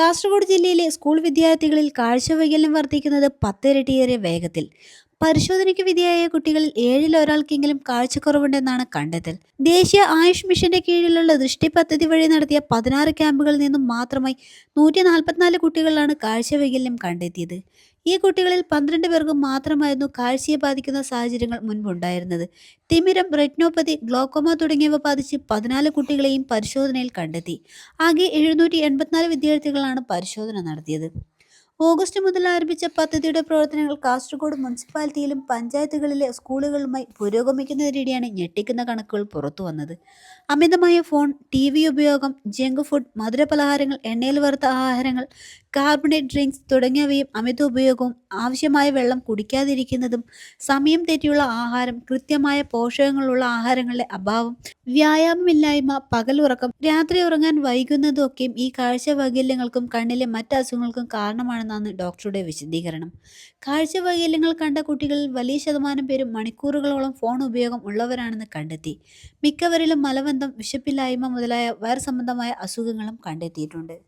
കാസർഗോഡ് ജില്ലയിലെ സ്കൂൾ വിദ്യാർത്ഥികളിൽ കാഴ്ചവൈകല്യം വർദ്ധിക്കുന്നത് പത്തിരട്ടിയേറെ വേഗത്തിൽ. പരിശോധനയ്ക്ക് വിധിയായ കുട്ടികളിൽ ഏഴിൽ ഒരാൾക്കെങ്കിലും കാഴ്ചക്കുറവുണ്ടെന്നാണ് കണ്ടെത്തൽ. ദേശീയ ആയുഷ് മിഷന്റെ കീഴിലുള്ള ദൃഷ്ടി പദ്ധതി വഴി നടത്തിയ പതിനാറ് ക്യാമ്പുകളിൽ നിന്നും മാത്രമായി നൂറ്റി നാൽപ്പത്തിനാല് കുട്ടികളിലാണ് കാഴ്ചവൈകല്യം കണ്ടെത്തിയത്. ഈ കുട്ടികളിൽ പന്ത്രണ്ട് പേർക്ക് മാത്രമായിരുന്നു കാഴ്ചയെ ബാധിക്കുന്ന സാഹചര്യങ്ങൾ മുൻപുണ്ടായിരുന്നത്. തിമിരം റെറ്റ്നോപ്പതി ഗ്ലോക്കോമ തുടങ്ങിയവ ബാധിച്ച് പതിനാല് കുട്ടികളെയും പരിശോധനയിൽ കണ്ടെത്തി. ആകെ എഴുന്നൂറ്റി എൺപത്തിനാല് വിദ്യാർത്ഥികളാണ് പരിശോധന നടത്തിയത്. ഓഗസ്റ്റ് മുതൽ ആരംഭിച്ച പദ്ധതിയുടെ പ്രവർത്തനങ്ങൾ കാസർഗോഡ് മുനിസിപ്പാലിറ്റിയിലും പഞ്ചായത്തുകളിലെ സ്കൂളുകളുമായി പുരോഗമിക്കുന്നതിനിടെയാണ് ഞെട്ടിക്കുന്ന കണക്കുകൾ പുറത്തു വന്നത്. അമിതമായ ഫോൺ ടി വി ഉപയോഗം ജങ്ക് ഫുഡ് മധുരപലഹാരങ്ങൾ എണ്ണയിൽ വറുത്ത ആഹാരങ്ങൾ കാർബണേറ്റ് ഡ്രിങ്ക്സ് തുടങ്ങിയവയും അമിത ഉപയോഗവും ആവശ്യമായ വെള്ളം കുടിക്കാതിരിക്കുന്നതും സമയം തെറ്റിയുള്ള ആഹാരം കൃത്യമായ പോഷകങ്ങളുള്ള ആഹാരങ്ങളുടെ അഭാവം വ്യായാമമില്ലായ്മ പകലുറക്കം രാത്രി ഉറങ്ങാൻ വൈകുന്നതൊക്കെയും ഈ കാഴ്ച വൈകല്യങ്ങൾക്കും കണ്ണിലെ മറ്റ് അസുഖങ്ങൾക്കും കാരണമാണെന്നാണ് ഡോക്ടറുടെ വിശദീകരണം. കാഴ്ച വൈകല്യങ്ങൾ കണ്ട കുട്ടികളിൽ വലിയ ശതമാനം പേരും മണിക്കൂറുകളോളം ഫോൺ ഉപയോഗം ഉള്ളവരാണെന്ന് കണ്ടെത്തി. മിക്കവരിലും മലബന്ധം വിശപ്പില്ലായ്മ മുതലായ വയർ സംബന്ധമായ അസുഖങ്ങളും കണ്ടെത്തിയിട്ടുണ്ട്.